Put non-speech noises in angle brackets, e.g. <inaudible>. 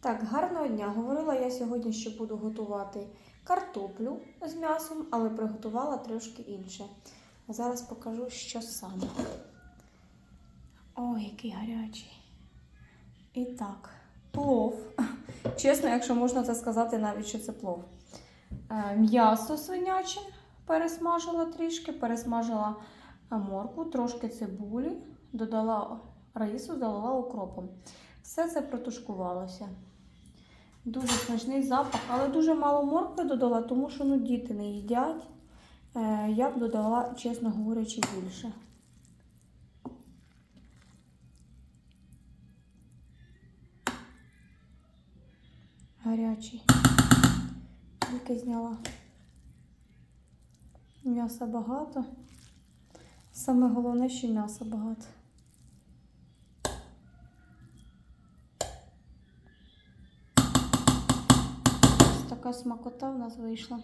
Так, гарного дня. Говорила я сьогодні, що буду готувати картоплю з м'ясом, але приготувала трошки інше. Зараз покажу, що саме. Ой, який гарячий. І так, плов. <laughs> Чесно, якщо можна це сказати, навіть що це плов. Е, М'ясо свиняче пересмажила трішки, пересмажила моркву, трошки цибулі, додала рису, залила укропом. Все це протушкувалося. Дуже смачний запах, але дуже мало моркви додала, тому що ну, діти не їдять. Е, я б додала, чесно говорячи, більше. Гарячий. Тільки зняла. М'яса багато. Саме головне, що м'яса багато. Така смакота в нас вийшла.